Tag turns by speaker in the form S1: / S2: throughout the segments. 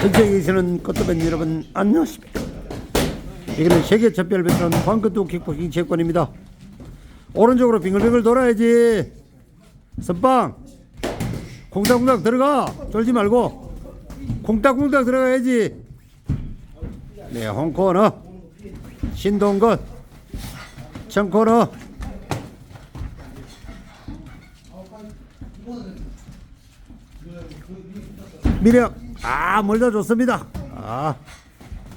S1: 전세에 계시는 꽃도벤 여러분 안녕하십니까? 여기는 세계 첩별 베테랑 광끝도 킥복싱 체육관입니다. 오른쪽으로 빙글빙글 돌아야지. 선빵! 콩닥콩닥 들어가! 쫄지 말고! 콩닥콩닥 들어가야지! 네 홍코너! 신동건! 청코너 미력 아 멀다 좋습니다. 아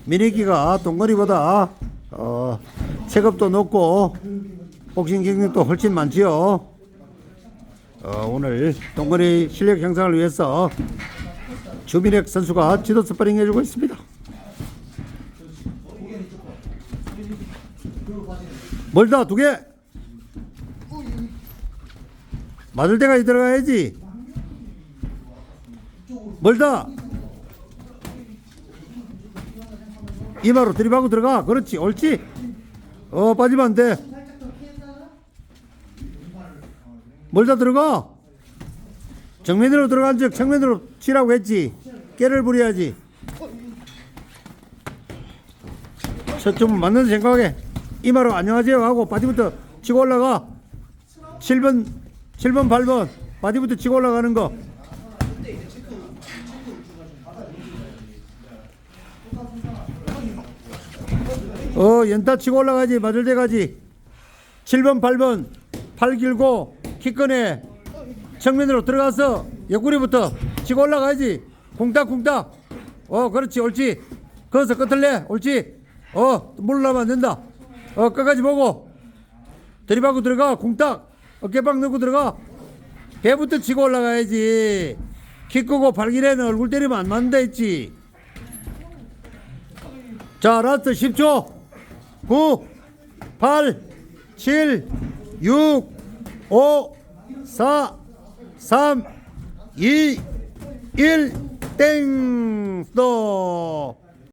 S1: 미래기가 동거리보다 어 체급도 높고 복싱 경력도 훨씬 많지요. 어, 오늘 동거리 실력 향상을 위해서 주민혁 선수가 지도 스파링 해주고 있습니다. 멀다 두개? 맞을 때까지 들어가야지 멀다. 이마로 들이박고 들어가. 그렇지 옳지. 어 빠지면 안 돼. 멀다 들어가. 정면으로 들어간 즉 정면으로 치라고 했지. 깨를 부려야지. 저좀 맞는 생각에 이마로 안녕하세요 하고 바디부터 치고 올라가. 7번 7번 8번 바디부터 치고 올라가는 거 어 연타 치고 올라가지 맞을 때 가지. 7번 8번 팔 길고 키 꺼내 정면으로 들어가서 옆구리부터 치고 올라가야지. 쿵딱쿵딱. 어 그렇지 옳지. 거기서 끝을내 옳지. 어 물러나면 안 된다. 어 끝까지 보고. 들이박고 들어가 쿵딱. 어깨빵 넣고 들어가. 배부터 치고 올라가야지. 키 끄고 발길에는 얼굴 때리면 안 맞는다 했지. 자 라스트 10초 9 8 7 6 5 4 3 2 1 땡! 스톱!